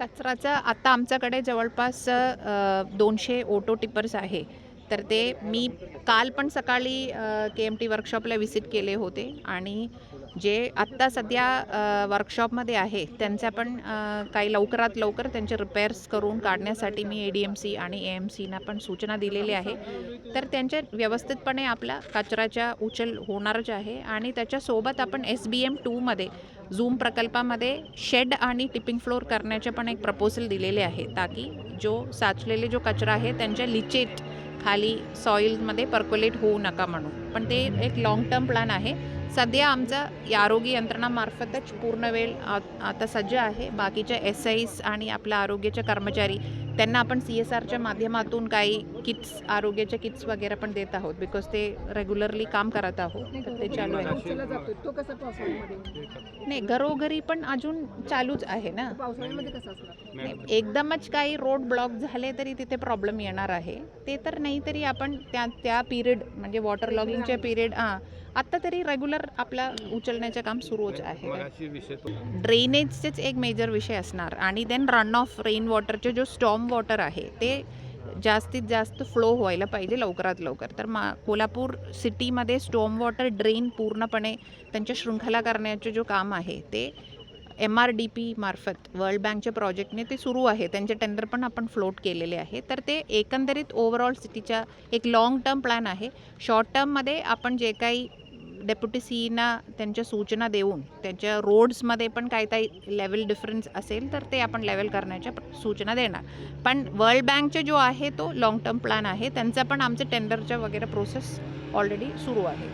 कचराचं आता आमच्याकडे जवळपास दोनशे ओटो टिपर्स आहे. तर ते मी काल पण सकाळी के एम टी वर्कशॉपला विजिट केले होते. आणि जे आत्ता सध्या वर्कशॉपमध्ये आहे त्यांच्या पण काही लवकरात लवकर त्यांचे रिपेअर्स करून काढण्यासाठी मी ए डी एम सी आणि ए एम सीना पण सूचना दिलेली आहे. तर त्यांच्या व्यवस्थितपणे आपला कचऱ्याच्या उचल होणारच आहे. आणि त्याच्यासोबत आपण एस बी एम टूमध्ये झूम प्रकल्पामध्ये शेड आणि टिपिंग फ्लोअर करण्याचे पण एक प्रपोजल दिलेले आहे ताकी जो साचलेले जो कचरा आहे त्यांच्या लिचेट खाली सॉईलमध्ये पर्क्युलेट होऊ नका म्हणून. पण ते एक लॉंग टर्म प्लॅन आहे. सध्या आमचा या आरोग्य यंत्रणामार्फतच पूर्ण वेळ आ- आता सज्ज आहे. बाकीच्या एस आईस आणि आपल्या आरोग्याचे कर्मचारी त्यांना आपण सी एस आरच्या माध्यमातून काही किट्स आरोग्याचे किट्स वगैरे पण देत आहोत बिकॉज ते रेग्युलरली काम करत आहोत तर ते चालू आहे. नाही घरोघरी पण अजून चालूच आहे ना. नाही, एकदमच काही रोड ब्लॉक झाले तरी तिथे प्रॉब्लेम येणार आहे. ते तर नाही तरी आपण त्या त्या पिरियड म्हणजे वॉटर लॉगिंगच्या पिरियड हां आत्ता तरी रेग्युलर आपला उचलण्याचं काम सुरूच आहे. ड्रेनेजचेच एक मेजर विषय असणार. आणि देन रन ऑफ रेन वॉटरचे जो स्टॉम वॉटर आहे ते जास्तीत जास्त फ्लो व्हायला पाहिजे लवकरात लवकर. तर मा कोल्हापूर सिटीमध्ये स्टॉम वॉटर ड्रेन पूर्णपणे त्यांच्या शृंखला करण्याचे जो काम आहे ते एम आर डी पी मार्फत वर्ल्ड बँकच्या प्रोजेक्टने ते सुरू आहे. त्यांचे टेंडर पण आपण फ्लोट केलेले आहे. तर ते एकंदरीत ओव्हरऑल सिटीच्या एक लाँग टर्म प्लॅन आहे. शॉर्ट टर्ममध्ये आपण जे काही डेप्युटी सीना त्यांच्या सूचना देऊन त्यांच्या रोड्समध्ये पण काही काही लेवल डिफरन्स असेल तर ते आपण लेवल करण्याच्या सूचना देणार. पण वर्ल्ड बँकचे जो आहे तो लाँग टर्म प्लॅन आहे. त्यांचा पण आमचे टेंडरच्या वगैरे प्रोसेस ऑलरेडी सुरू आहे.